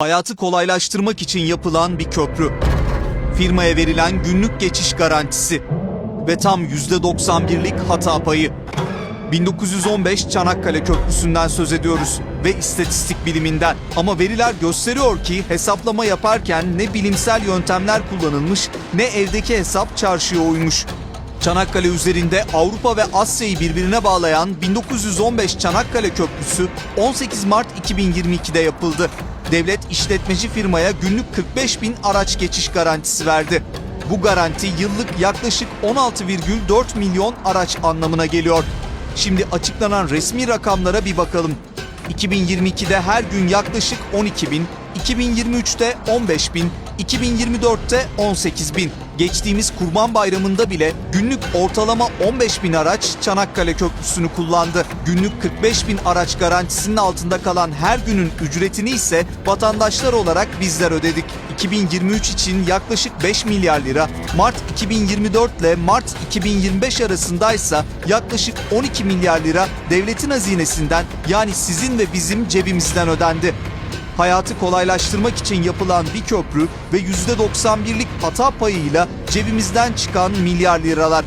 Hayatı kolaylaştırmak için yapılan bir köprü. Firmaya verilen günlük geçiş garantisi ve tam %91'lik hata payı. 1915 Çanakkale Köprüsü'nden söz ediyoruz ve istatistik biliminden. Ama veriler gösteriyor ki hesaplama yaparken ne bilimsel yöntemler kullanılmış ne evdeki hesap çarşıya uymuş. Çanakkale üzerinde Avrupa ve Asya'yı birbirine bağlayan 1915 Çanakkale Köprüsü 18 Mart 2022'de yapıldı. Devlet işletmeci firmaya günlük 45 bin araç geçiş garantisi verdi. Bu garanti yıllık yaklaşık 16,4 milyon araç anlamına geliyor. Şimdi açıklanan resmi rakamlara bir bakalım. 2022'de her gün yaklaşık 12 bin, 2023'te 15 bin, 2024'te 18 bin. Geçtiğimiz Kurban Bayramı'nda bile günlük ortalama 15 bin araç Çanakkale Köprüsü'nü kullandı. Günlük 45 bin araç garantisinin altında kalan her günün ücretini ise vatandaşlar olarak bizler ödedik. 2023 için yaklaşık 5 milyar lira, Mart 2024 ile Mart 2025 arasındaysa yaklaşık 12 milyar lira devletin hazinesinden yani sizin ve bizim cebimizden ödendi. Hayatı kolaylaştırmak için yapılan bir köprü ve %91'lik hata payıyla cebimizden çıkan milyar liralar